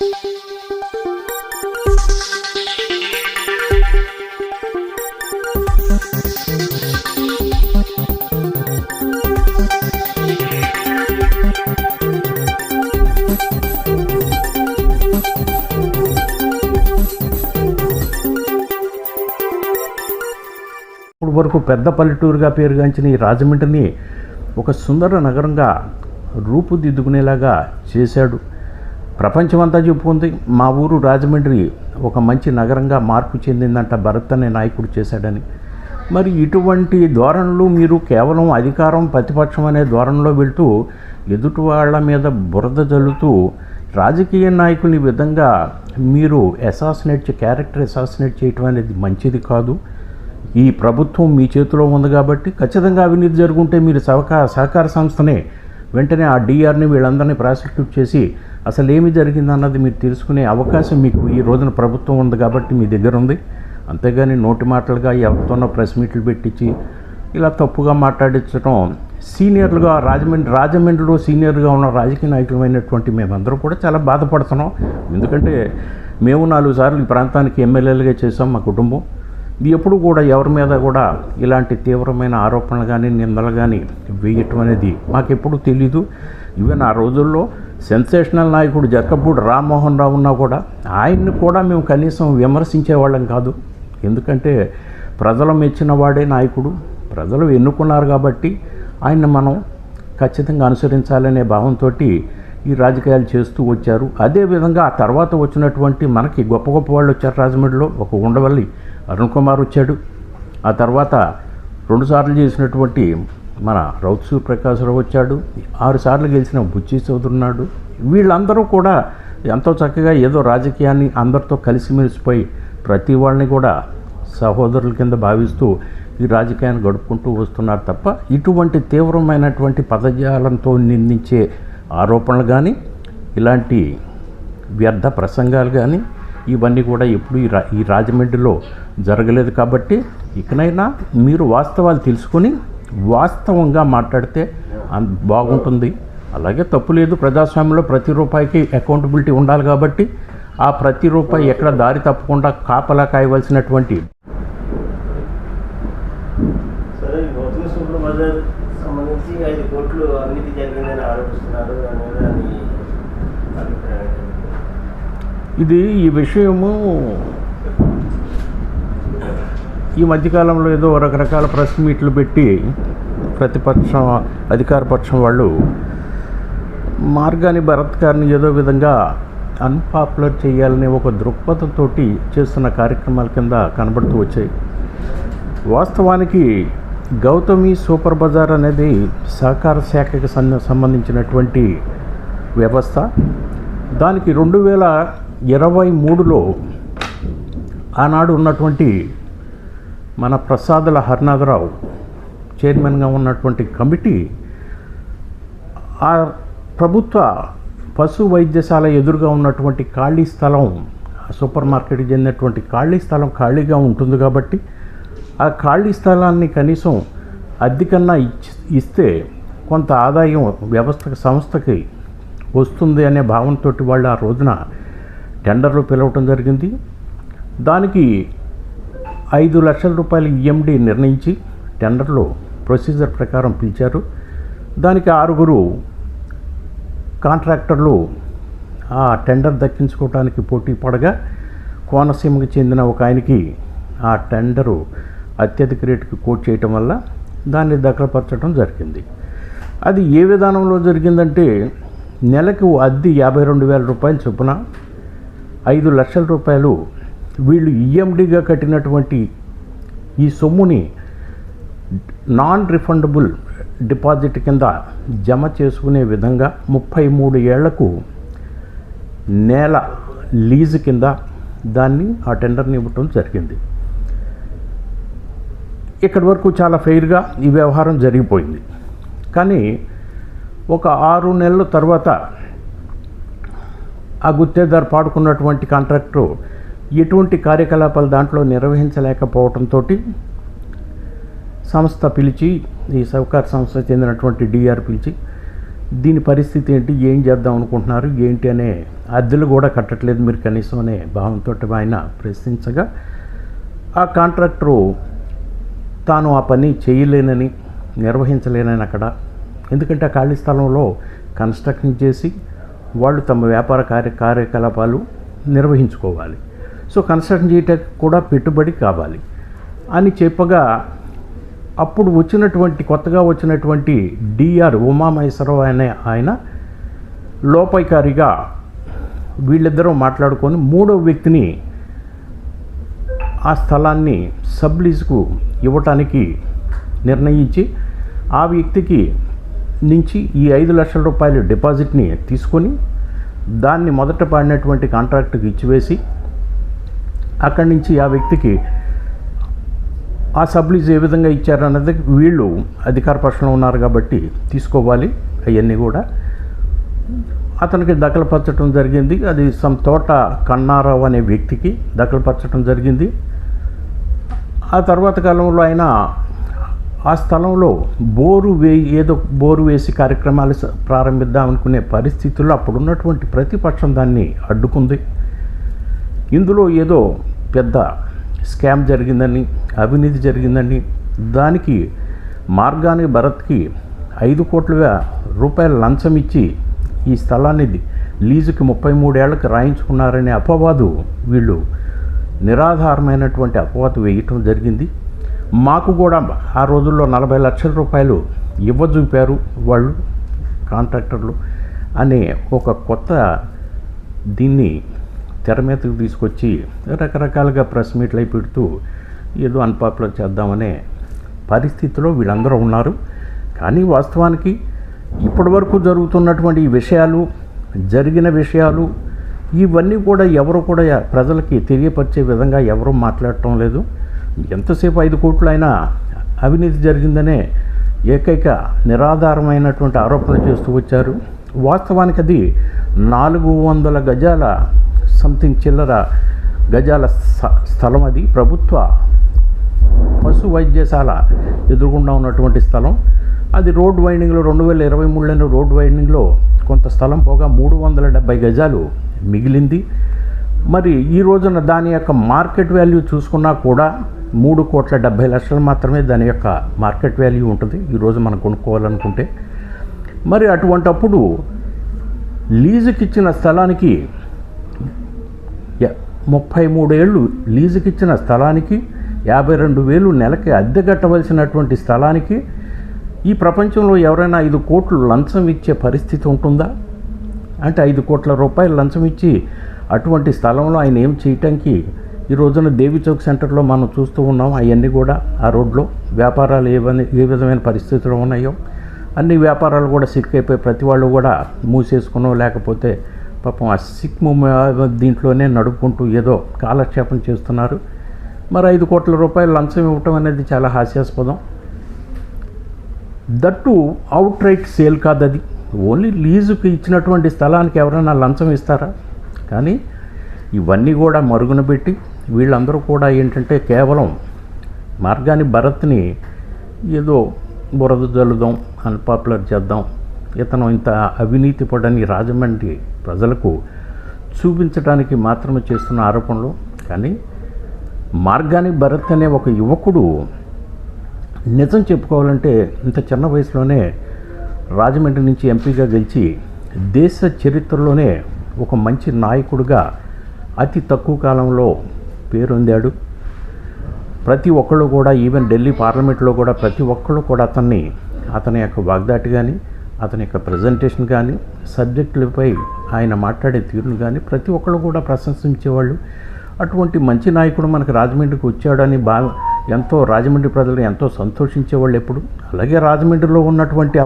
ఇప్పుడు వరకు పెద్ద పల్లెటూరుగా పేరుగాంచిన ఈ రాజమండ్రిని ఒక సుందర నగరంగా రూపుదిద్దుకునేలాగా చేశాడు. ప్రపంచమంతా చెప్పుకుంది మా ఊరు రాజమండ్రి ఒక మంచి నగరంగా మార్పు చెందిందంట భరత్ అనే నాయకుడు చేశాడని. మరి ఇటువంటి ధోరణులు మీరు కేవలం అధికారం ప్రతిపక్షం అనే ధోరణిలో వెళ్తూ ఎదుటి వాళ్ళ మీద బురద జల్లుతూ రాజకీయ నాయకుని విధంగా మీరు అసాసినేట్ చే క్యారెక్టర్ అసాసినేట్ చేయటం అనేది మంచిది కాదు. ఈ ప్రభుత్వం మీ చేతిలో ఉంది కాబట్టి ఖచ్చితంగా అవినీతి జరుగుంటే మీరు సహకార సహకార సంస్థనే వెంటనే ఆ డిఆర్ని వీళ్ళందరినీ ప్రాసిక్యూట్ చేసి అసలు ఏమి జరిగిందన్నది మీరు తెలుసుకునే అవకాశం మీకు ఈ రోజున ప్రభుత్వం ఉంది కాబట్టి మీ దగ్గర ఉంది. అంతేగాని నోటి మాటలుగా ఎవరితోనో ప్రెస్ మీట్లు పెట్టించి ఇలా తప్పుగా మాట్లాడించడం సీనియర్లుగా రాజమండ్రి రాజమండ్రిలో సీనియర్గా ఉన్న రాజకీయ నాయకులమైనటువంటి మేమందరం కూడా చాలా బాధపడుతున్నాం. ఎందుకంటే మేము నాలుగు సార్లు ఈ ప్రాంతానికి ఎమ్మెల్యేలుగా చేసాం మా కుటుంబం. ఇది ఎప్పుడు కూడా ఎవరి మీద కూడా ఇలాంటి తీవ్రమైన ఆరోపణలు కానీ నిందలు కానీ వేయటం అనేది మాకెప్పుడు తెలీదు. ఈవెన్ ఆ రోజుల్లో సెన్సేషనల్ నాయకుడు జక్కపూడి రామ్మోహన్ రావు ఉన్నా కూడా ఆయన్ని కూడా మేము కనీసం విమర్శించేవాళ్ళం కాదు. ఎందుకంటే ప్రజలు మెచ్చిన వాడే నాయకుడు ప్రజలు ఎన్నుకున్నారు కాబట్టి ఆయన్ని మనం ఖచ్చితంగా అనుసరించాలనే భావంతో ఈ రాజకీయాలు చేస్తూ వచ్చారు. అదేవిధంగా ఆ తర్వాత వచ్చినటువంటి మనకి గొప్ప గొప్ప వాళ్ళు వచ్చారు రాజమండ్రిలో. ఒక ఉండవల్లి అరుణ్ కుమార్ వచ్చాడు. ఆ తర్వాత రెండుసార్లు చేసినటువంటి మన రౌత్ సూర్యప్రకాశ్రావు వచ్చాడు ఆరుసార్లు గెలిచిన బుచ్చి చౌదరి ఉన్నాడు వీళ్ళందరూ కూడా ఎంతో చక్కగా ఏదో రాజకీయాన్ని అందరితో కలిసిమెలిసిపోయి ప్రతి వాళ్ళని కూడా సహోదరుల కింద భావిస్తూ ఈ రాజకీయాన్ని గడుపుకుంటూ వస్తున్నారు తప్ప ఇటువంటి తీవ్రమైనటువంటి పదజాలంతో నిందించే ఆరోపణలు కానీ ఇలాంటి వ్యర్థ ప్రసంగాలు కానీ ఇవన్నీ కూడా ఎప్పుడు ఈ రా ఈ రాజమండ్రిలో జరగలేదు కాబట్టి ఇకనైనా మీరు వాస్తవాలు తెలుసుకొని వాస్తవంగా మాట్లాడితే బాగుంటుంది. అలాగే తప్పు లేదు. ప్రజాస్వామ్యంలో ప్రతి రూపాయికి అకౌంటబిలిటీ ఉండాలి కాబట్టి ఆ ప్రతి రూపాయి ఎక్కడ దారి తప్పకుండా కాపలా కాయవలసినటువంటి సరే ఈ గౌతమ సూపర్ బజార్ సంబంధించి ఐదు కోట్లు అవినీతి జరిగిందని ఆరోపిస్తున్నారు అనేది దాని అభిప్రాయం ఇది ఈ విషయము ఈ మధ్యకాలంలో ఏదో రకరకాల ప్రెస్ మీట్లు పెట్టి ప్రతిపక్షం అధికారపక్షం వాళ్ళు మార్గాని భరత్ గారిని ఏదో విధంగా అన్పాపులర్ చేయాలనే ఒక దృక్పథంతో చేస్తున్న కార్యక్రమాల కింద కనబడుతూ వచ్చాయి. వాస్తవానికి గౌతమి సూపర్ బజార్ అనేది సహకార శాఖకి సంబంధ- సంబంధించినటువంటి వ్యవస్థ. దానికి రెండు వేల ఇరవై మూడులో ఆనాడు ఉన్నటువంటి మన ప్రసాదుల హరినాథరావు చైర్మన్గా ఉన్నటువంటి కమిటీ ఆ ప్రభుత్వ పశు వైద్యశాల ఎదురుగా ఉన్నటువంటి ఖాళీ స్థలం సూపర్ మార్కెట్కి చెందినటువంటి ఖాళీ స్థలం ఖాళీగా ఉంటుంది కాబట్టి ఆ ఖాళీ స్థలాన్ని కనీసం అద్దెకన్నా ఇచ్చి ఇస్తే కొంత ఆదాయం వ్యవస్థ సంస్థకి వస్తుంది అనే భావనతోటి వాళ్ళు ఆ రోజున టెండర్లు పిలవటం జరిగింది. దానికి ఐదు లక్షల రూపాయలు ఈఎండి నిర్ణయించి టెండర్లో ప్రొసీజర్ ప్రకారం పిలిచారు. దానికి ఆరుగురు కాంట్రాక్టర్లు ఆ టెండర్ దక్కించుకోవడానికి పోటీ పడగా కోనసీమకి చెందిన ఒక ఆయనకి ఆ టెండరు అత్యధిక రేటుకి కోట్ చేయటం వల్ల దాన్ని దఖలపరచడం జరిగింది. అది ఏ విధానంలో జరిగిందంటే నెలకు అద్దె యాభై రెండు వేల రూపాయలు చొప్పున ఐదు లక్షల రూపాయలు వీళ్ళు ఈఎండిగా కట్టినటువంటి ఈ సొమ్ముని నాన్ రిఫండబుల్ డిపాజిట్ కింద జమ చేసుకునే విధంగా ముప్పై మూడు ఏళ్ళకు నేల లీజు కింద దాన్ని ఆ టెండర్ని ఇవ్వటం జరిగింది. ఇక్కడి వరకు చాలా ఫెయిర్గా ఈ వ్యవహారం జరిగిపోయింది. కానీ ఒక ఆరు నెలల తర్వాత ఆ గుత్తేదారు పాడుకున్నటువంటి కాంట్రాక్టు ఎటువంటి కార్యకలాపాలు దాంట్లో నిర్వహించలేకపోవడంతో సంస్థ పిలిచి ఈ సహకార సంస్థ చెందినటువంటి డిఆర్ పిలిచి దీని పరిస్థితి ఏంటి ఏం చేద్దాం అనుకుంటున్నారు ఏంటి అనే అద్దెలు కూడా కట్టట్లేదు మీరు కనీసం అనే భావంతో ఆయన ప్రశ్నించగా ఆ కాంట్రాక్టరు తాను ఆ పని చేయలేనని నిర్వహించలేనని అక్కడ ఎందుకంటే ఆ ఖాళీ స్థలంలో కన్స్ట్రక్షన్ చేసి వాళ్ళు తమ వ్యాపార కార్య కార్యకలాపాలు నిర్వహించుకోవాలి. సో కన్స్ట్రక్షన్ చేయటానికి కూడా పెట్టుబడి కావాలి అని చెప్పగా అప్పుడు వచ్చినటువంటి కొత్తగా వచ్చినటువంటి డిఆర్ ఉమామహేశ్వరరావు అనే ఆయన లోపైకారిగా వీళ్ళిద్దరూ మాట్లాడుకొని మూడో వ్యక్తిని ఆ స్థలాన్ని సబ్లీజ్కు ఇవ్వటానికి నిర్ణయించి ఆ వ్యక్తికి నుంచి ఈ ఐదు లక్షల రూపాయల డిపాజిట్ని తీసుకొని దాన్ని మొదట పాడినటువంటి కాంట్రాక్ట్కి ఇచ్చివేసి అక్కడి నుంచి ఆ వ్యక్తికి ఆ సబ్లీజ్ ఏ విధంగా ఇచ్చారన్నది వీళ్ళు అధికార పక్షంలో ఉన్నారు కాబట్టి తీసుకోవాలి అవన్నీ కూడా. అతనికి దఖలుపరచడం జరిగింది. అది సమ్ తోట కన్నారావు అనే వ్యక్తికి దఖలుపరచడం జరిగింది. ఆ తర్వాత కాలంలో ఆయన ఆ స్థలంలో బోరు వే ఏదో బోరు వేసి కార్యక్రమాలు ప్రారంభిద్దామనుకునే ప్రారంభిద్దాం అనుకునే పరిస్థితుల్లో అప్పుడున్నటువంటి ప్రతిపక్షం దాన్ని అడ్డుకుంది. ఇందులో ఏదో పెద్ద స్కామ్ జరిగిందని అవినీతి జరిగిందని దానికి మార్గాని భరత్కి ఐదు కోట్ల రూపాయల లంచం ఇచ్చి ఈ స్థలాన్ని లీజుకి ముప్పై మూడేళ్ళకు రాయించుకున్నారనే అపవాదు వీళ్ళు నిరాధారమైనటువంటి అపవాదు వేయటం జరిగింది. మాకు కూడా ఆ రోజుల్లో నలభై లక్షల రూపాయలు ఇవ్వజూపారు వాళ్ళు కాంట్రాక్టర్లు అనే ఒక కొత్త దీన్ని తెర మీదకు తీసుకొచ్చి రకరకాలుగా ప్రెస్ మీట్లు అయి పెడుతూ ఏదో అన్పాపులర్ చేద్దామనే పరిస్థితిలో వీళ్ళందరూ ఉన్నారు. కానీ వాస్తవానికి ఇప్పటివరకు జరుగుతున్నటువంటి ఈ విషయాలు జరిగిన విషయాలు ఇవన్నీ కూడా ఎవరు కూడా ప్రజలకి తెలియపరిచే విధంగా ఎవరు మాట్లాడటం లేదు. ఎంతసేపు ఐదు కోట్లు అయినా అవినీతి జరిగిందనే ఏకైక నిరాధారమైనటువంటి ఆరోపణలు చేస్తూ వచ్చారు. వాస్తవానికి అది నాలుగు వందల గజాల సంథింగ్ చిల్లర గజాల స్థ- స్థలం అది. ప్రభుత్వ పశు వైద్యశాల ఎదురుగుండా ఉన్నటువంటి స్థలం. అది రోడ్ వైండింగ్లో రెండు వేల ఇరవై మూడులోని రోడ్ వైండింగ్లో కొంత స్థలం పోగా మూడు వందల డెబ్బై గజాలు మిగిలింది. మరి ఈ రోజున దాని యొక్క మార్కెట్ వాల్యూ చూసుకున్నా కూడా మూడు కోట్ల డెబ్బై లక్షలు మాత్రమే దాని యొక్క మార్కెట్ వాల్యూ ఉంటుంది. ఈరోజు మనం కొనుక్కోవాలనుకుంటే. మరి అటువంటప్పుడు లీజుకి ఇచ్చిన స్థలానికి ముప్పై మూడేళ్ళు లీజుకిచ్చిన స్థలానికి యాభై రెండు వేలు నెలకి అద్దె కట్టవలసినటువంటి స్థలానికి ఈ ప్రపంచంలో ఎవరైనా ఐదు కోట్లు లంచం ఇచ్చే పరిస్థితి ఉంటుందా? అంటే ఐదు కోట్ల రూపాయలు లంచం ఇచ్చి అటువంటి స్థలంలో ఆయన ఏం చేయటానికి ఈ రోజున దేవి చౌక్ సెంటర్లో మనం చూస్తూ ఉన్నాం. అవన్నీ కూడా ఆ రోడ్లో వ్యాపారాలు ఏవని ఏ విధమైన పరిస్థితులు ఉన్నాయో అన్ని వ్యాపారాలు కూడా సిక్ అయిపోయి ప్రతి వాళ్ళు కూడా మూసేసుకునో లేకపోతే పాపం ఆ సిక్ దీంట్లోనే నడుపుకుంటూ ఏదో కాలక్షేపం చేస్తున్నారు. మరి ఐదు కోట్ల రూపాయలు లంచం ఇవ్వటం అనేది చాలా హాస్యాస్పదం. దట్టు అవుట్ రైట్ సేల్ కాదు అది ఓన్లీ లీజుకి ఇచ్చినటువంటి స్థలానికి ఎవరైనా లంచం ఇస్తారా? కానీ ఇవన్నీ కూడా మరుగున పెట్టి వీళ్ళందరూ కూడా ఏంటంటే కేవలం మార్గాన్ని భరత్ని ఏదో బురద జల్లుదాం అన్పాపులర్ చేద్దాం ఇతను ఇంత అవినీతి పడని రాజమండ్రి ప్రజలకు చూపించడానికి మాత్రమే చేస్తున్న ఆరోపణలు. కానీ మార్గాని భరత్ అనే ఒక యువకుడు నిజం చెప్పుకోవాలంటే ఇంత చిన్న వయసులోనే రాజమండ్రి నుంచి ఎంపీగా గెలిచి దేశ చరిత్రలోనే ఒక మంచి నాయకుడిగా అతి తక్కువ కాలంలో పేరొందాడు. ప్రతి ఒక్కళ్ళు కూడా ఈవెన్ ఢిల్లీ పార్లమెంట్లో కూడా ప్రతి ఒక్కళ్ళు కూడా అతన్ని అతని యొక్క వాగ్దాటి కానీ అతని యొక్క ప్రజెంటేషన్ కానీ సబ్జెక్టులపై ఆయన మాట్లాడే తీరును కానీ ప్రతి ఒక్కళ్ళు కూడా ప్రశంసించేవాళ్ళు. అటువంటి మంచి నాయకుడు మనకు రాజమండ్రికి వచ్చాడని బా ఎంతో రాజమండ్రి ప్రజలు ఎంతో సంతోషించేవాళ్ళు ఎప్పుడు. అలాగే రాజమండ్రిలో ఉన్నటువంటి